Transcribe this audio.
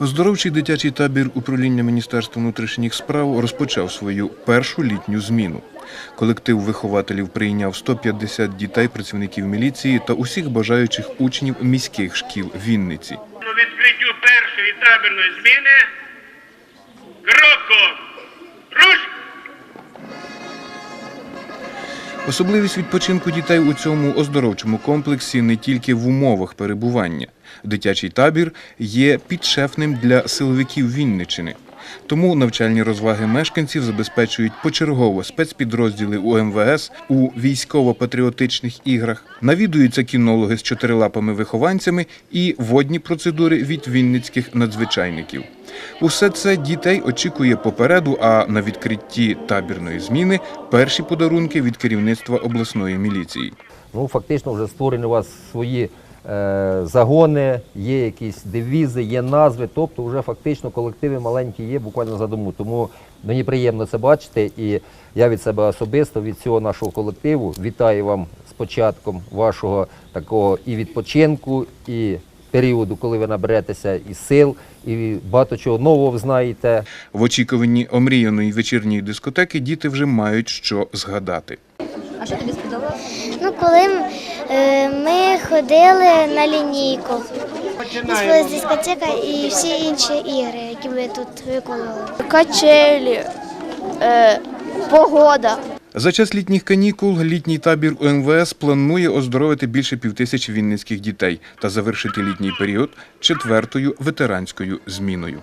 Оздоровчий дитячий табір управління Міністерства внутрішніх справ розпочав свою першу літню зміну. Колектив вихователів прийняв 150 дітей, працівників міліції та усіх бажаючих учнів міських шкіл Вінниці. Відкриттю першої табірної зміни Особливість відпочинку дітей у цьому оздоровчому комплексі не тільки в умовах перебування. Дитячий табір є підшефним для силовиків Вінничини. Тому навчальні розваги мешканців забезпечують почергово спецпідрозділи УМВС у військово-патріотичних іграх, навідуються кінологи з чотирилапими вихованцями і водні процедури від вінницьких надзвичайників. Усе це дітей очікує попереду, а на відкритті табірної зміни перші подарунки від керівництва обласної міліції. Ну, фактично вже створені у вас свої загони, є якісь девізи, є назви, тобто вже фактично колективи маленькі є буквально за дому. Тому мені приємно це бачити. І я від себе особисто, від цього нашого колективу, вітаю вам з початком вашого такого і відпочинку, і періоду, коли ви наберетеся і сил, і багато чого нового знаєте. В очікуванні омріяної вечірньої дискотеки діти вже мають що згадати. А що тобі сподобалося? Ну, коли е, ми ходили на лінійку, була дискотека і всі інші ігри, які ми тут виконували. качелі, е, погода. За час літніх канікул літній табір УМВС планує оздоровити більше півтисячі вінницьких дітей та завершити літній період четвертою ветеранською зміною.